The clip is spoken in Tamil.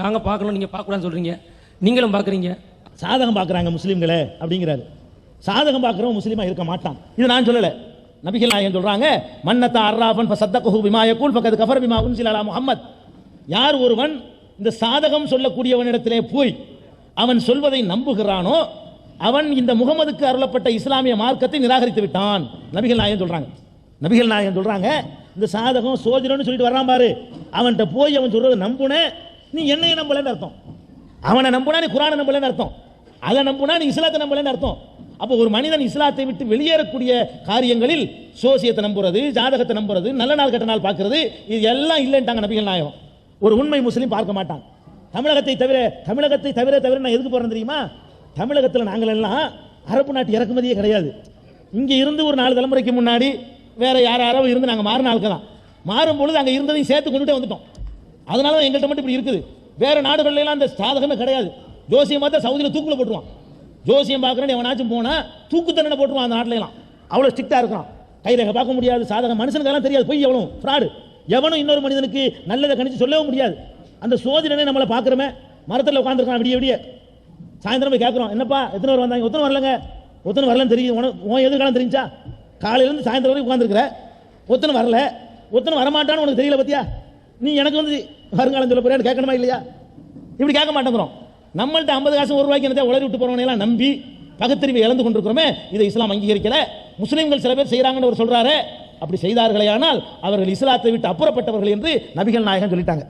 நாங்கள் பார்க்கணும் நீங்கள் பார்க்கக்கூடாதுன்னு சொல்கிறீங்க நீங்களும் பார்க்குறீங்க. சாதகம் பார்க்குறாங்க முஸ்லீம்களே அப்படிங்கிறாரு. சாதகம் பார்க்குறவன் முஸ்லீமா இருக்க மாட்டான். இது நான் சொல்லலை. நபிகள் நாயகம் சொல்றாங்க மன்னத்தா அர்ராஃபன் ஃபசத்தகுஹு பிமா யகூல் ஃபகத் கஃபர் பிமா உன்சில முகமத் யார் ஒருவன் இந்த சாதகம் சொல்லக்கூடியவனிடத்திலே போய் அவன் சொல்வதை நம்புகிறானோ அவன் இந்த முகமதுக்கு அருளப்பட்ட இஸ்லாமிய மார்க்கத்தை நிராகரித்து விட்டான். நபிகள் நாயகம் சொல்றாங்க. நபிகள் நாயகம் சொல்றாங்க இந்த சாதகம் சோதிடம்னு சொல்லிட்டு வர்றான் பாரு. அவன்கிட்ட போய் அவன் சொல்றதை நம்புன நீ என்னைய நம்பலன்னு அர்த்தம். அவனை நம்பினா நீ குரானை நம்பலன்னு அர்த்தம். அதை நம்பினா நீ இஸ்லாத்தை நம்பலன்னு அர்த்தம். அப்போ ஒரு மனிதன் இஸ்லாத்தை விட்டு வெளியேறக்கூடிய காரியங்களில் சோசியத்தை நம்புறது ஜாதகத்தை நம்புறது நல்ல நாள் கெட்ட நாள் பார்க்கறது இது எல்லாம் இல்லைன்ட்டாங்க நபிகள் நாயகம். ஒரு உண்மை முஸ்லீம் பார்க்க மாட்டான். தமிழகத்தை தவிர தமிழகத்தை தவிர தவிர நான் எதுக்கு போகிறேன் தெரியுமா? தமிழகத்தில் நாங்கள் எல்லாம் அரபு நாட்டு இறக்குமதியே கிடையாது. இங்கே இருந்து ஒரு நாலு தலைமுறைக்கு முன்னாடி வேற யார் யாரோ இருந்து நாங்கள் மாறின ஆட்கள் தான் மாறும் பொழுது அங்கே இருந்ததையும் சேர்த்து கொண்டுட்டே வந்துட்டோம். அதனால தான் எங்கள்கிட்ட மட்டும் இப்படி இருக்குது. வேற நாடுகள்லாம் அந்த சாதகமே கிடையாது. ஜோசியம் பார்த்தா சவுதியில் தூக்கில் போட்டுருவான். ஜோசியம் பார்க்குறேன்னு எவனாச்சும் போனால் தூக்கு தண்டனை போட்டுருவான் அந்த நாட்டிலலாம் எல்லாம். அவ்வளோ ஸ்ட்ரிக்டாக இருக்கிறான். கைரேகை பார்க்க முடியாது. சாதகம் மனுஷனுக்கு எல்லாம் தெரியாது. போய் எவனும் ஃப்ராடு எவனும் இன்னொரு மனிதனுக்கு நல்லதை கணிச்சு சொல்லவும் முடியாது. அந்த சோதனை நம்மளை பார்க்குறோமே. மரத்தில் உட்காந்துருக்கான் விடிய விடிய. சாயந்தரம் போய் கேட்குறோம். என்னப்பா எத்தனை பேர் வந்தாங்க? ஒத்தனை வரலங்க. ஒத்தனை வரலன்னு தெரியும். உனக்கு உன் எதிர்காலம் தெரிஞ்சா? காலையிலேருந்து சாயந்தரம் வரைக்கும் உட்காந்துருக்குற ஒத்தனை வரல. ஒத்தனை வரமாட்டான்னு உனக்கு தெரியல பத்தியா? நீ எனக்கு வந்து வருங்காலம் சொல்ல போறியான்னு கேட்கணுமா இல்லையா? இப்படி கேட்க மாட்டேங்கிறோம். நம்மள்ட்ட ஐம்பது காசு ஒரு ரூபாய்க்கு என்னத்தை உளறி விட்டு போறவனையெல்லாம் நம்பி பகுத்தறிவை இழந்து கொண்டிருக்கிறோமே இதை இஸ்லாம் அங்கீகரிக்கல. முஸ்லீம்கள் சில பேர் செய்கிறாங்கன்னு அவர் சொல்றாரு. அப்படி செய்தார்களே ஆனால் அவர்கள் இஸ்லாத்தை விட்டு அப்புறப்பட்டவர்கள் என்று நபிகள் நாயகம் சொல்லிட்டாங்க.